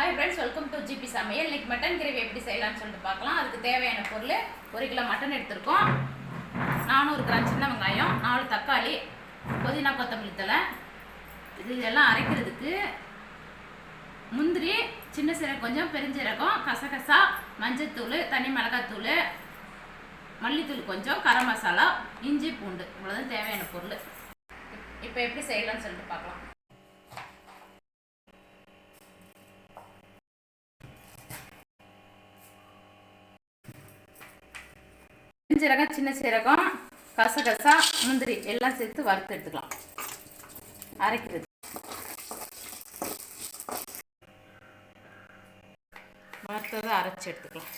Hi friends welcome to G சமையல் இன்னைக்கு mutton gravy எப்படி செய்யலாம்னு சொல்லிட்டு பார்க்கலாம். அதுக்கு தேவையான பொருள் ஒரு கிலோ மட்டன் எடுத்திருக்கோம். நானூறு கிராம் சின்ன வெங்காயம் நாலு தக்காளி புதினா கொத்தமல்லி தழை. இது இதெல்லாம் அரைக்கிறதுக்கு முந்திரி சின்ன சீரகம் கொஞ்சம் பெருஞ்சீரகம் கசகசா மஞ்சத்தூள் தனி மிளகாத்தூள் மல்லித்தூள் கொஞ்சம் கரம் மசாலா இஞ்சி பூண்டு. இவ்வளோதான் தேவையான பொருள். இப்போ எப்படி செய்யலாம்னு சொல்லிட்டு பார்க்கலாம். பெருஞ்சீரகம் சின்ன சீரகம் கசகசா முந்திரி எல்லாம் சேர்த்து வறுத்து எடுத்துக்கலாம். அரைக்கிறது. வறுத்ததை அரைச்சி எடுத்துக்கலாம்.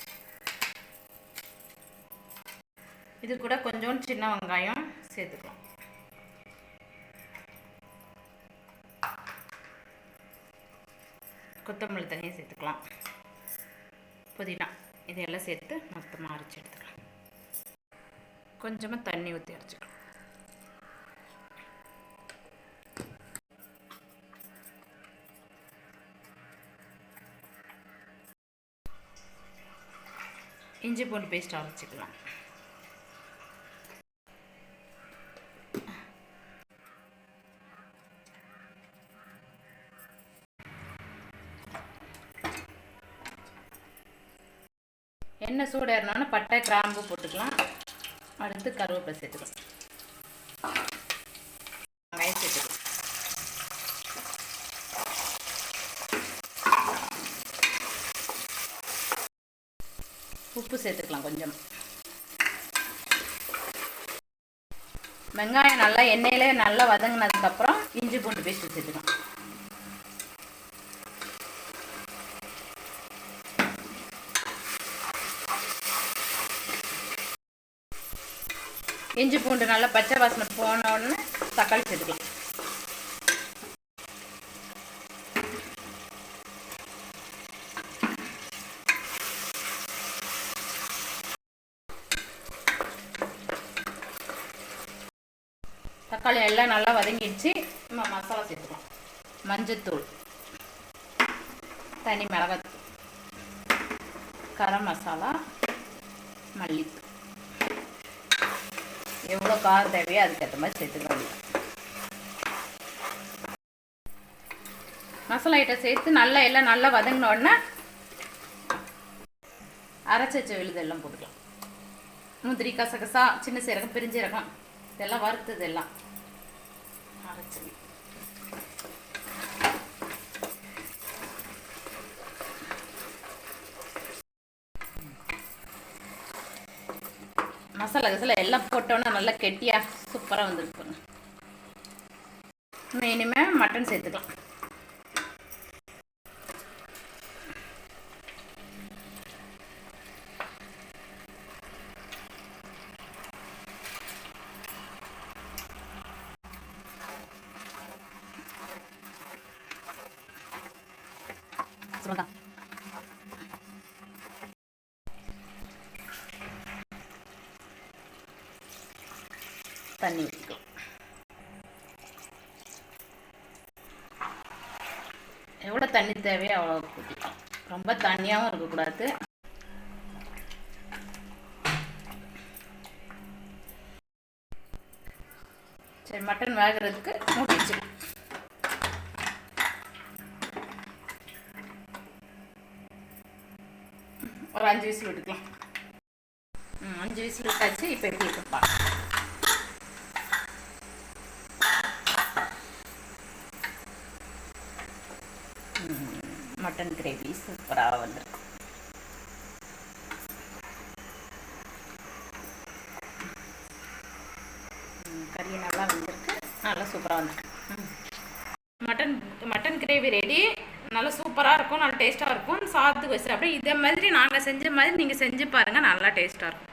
இது கூட கொஞ்சோண்டு சின்ன வெங்காயம் சேர்த்துக்கலாம். கொத்தமல்லி தனியாக சேர்த்துக்கலாம். புதினா இதெல்லாம் சேர்த்து மொத்தமாக அரைச்சி எடுத்துக்கலாம். கொஞ்சமாக தண்ணி ஊற்றி அரைச்சிக்கலாம் இஞ்சி பூண்டு பேஸ்ட் அரைச்சிக்கலாம். எண்ணெய் சூடாயிருந்தோன்னே பட்டை கிராம்பு போட்டுக்கலாம். அடுத்து கருவேப்பிலை சேர்த்துக்கலாம் வெங்காயம் சேர்த்துக்கலாம் உப்பு சேர்த்துக்கலாம் கொஞ்சம். வெங்காயம் நல்லா எண்ணெயிலே நல்லா வதங்கினதுக்கப்புறம் இஞ்சி பூண்டு பேஸ்ட் சேர்த்துக்கலாம். இஞ்சி பூண்டு நல்லா பச்சை வாசனை போன உடனே தக்காளி சேர்த்துக்கலாம். தக்காளி எல்லாம் நல்லா வதங்கிடுச்சு. நம்ம மசாலா சேர்த்துக்கலாம். மஞ்சத்தூள் தனி மிளகாத்தூள் கரம் மசாலா மல்லித்தூள். எவ்வளோ காரம் தேவையோ அதுக்கேற்ற மாதிரி சேர்த்துக்க வேண்டியது மசாலா ஐட்டம் சேர்த்து நல்லா எல்லாம் நல்லா வதங்கின உடனே அரைச்சி வச்ச விழுதெல்லாம் போட்டுக்கலாம். முந்திரி கசகசா சின்ன சீரகம் பெருஞ்சீரகம் இதெல்லாம் வறுத்தது எல்லாம். அரைச்சி மசாலா கசாலா எல்லாம் போட்டோன்னா நல்லா கெட்டியாக சூப்பராக வந்துருக்கு இனிமேல் மட்டன் சேர்த்துக்கலாம். சொல்லுங்க தண்ணி. ஊற்றிக்கலாம் எவ்வளோ தண்ணி தேவையோ அவ்வளோ ஊற்றிக்கலாம் ரொம்ப தண்ணியாகவும் இருக்கக்கூடாது. சரி மட்டன் வேகிறதுக்கு மூடி வச்சுக்கலாம் ஒரு அஞ்சு விசில் விட்டுக்கலாம். அஞ்சு விசில் விட்டாச்சு இப்போ எப்படி இருக்குப்பா மட்டன் கிரேவி சூப்பராக வந்திருக்கு. கறி நல்லா வந்திருக்கு. நல்லா சூப்பராக வந்திருக்கு. மட்டன் மட்டன் கிரேவி ரெடி நல்லா சூப்பராக இருக்கும் நல்லா டேஸ்ட்டாக இருக்கும். சாதத்துக்கு வச்சு அப்படியே இதே மாதிரி நாங்கள் செஞ்ச மாதிரி நீங்கள் செஞ்சு பாருங்கள் நல்லா டேஸ்ட்டாக இருக்கும்.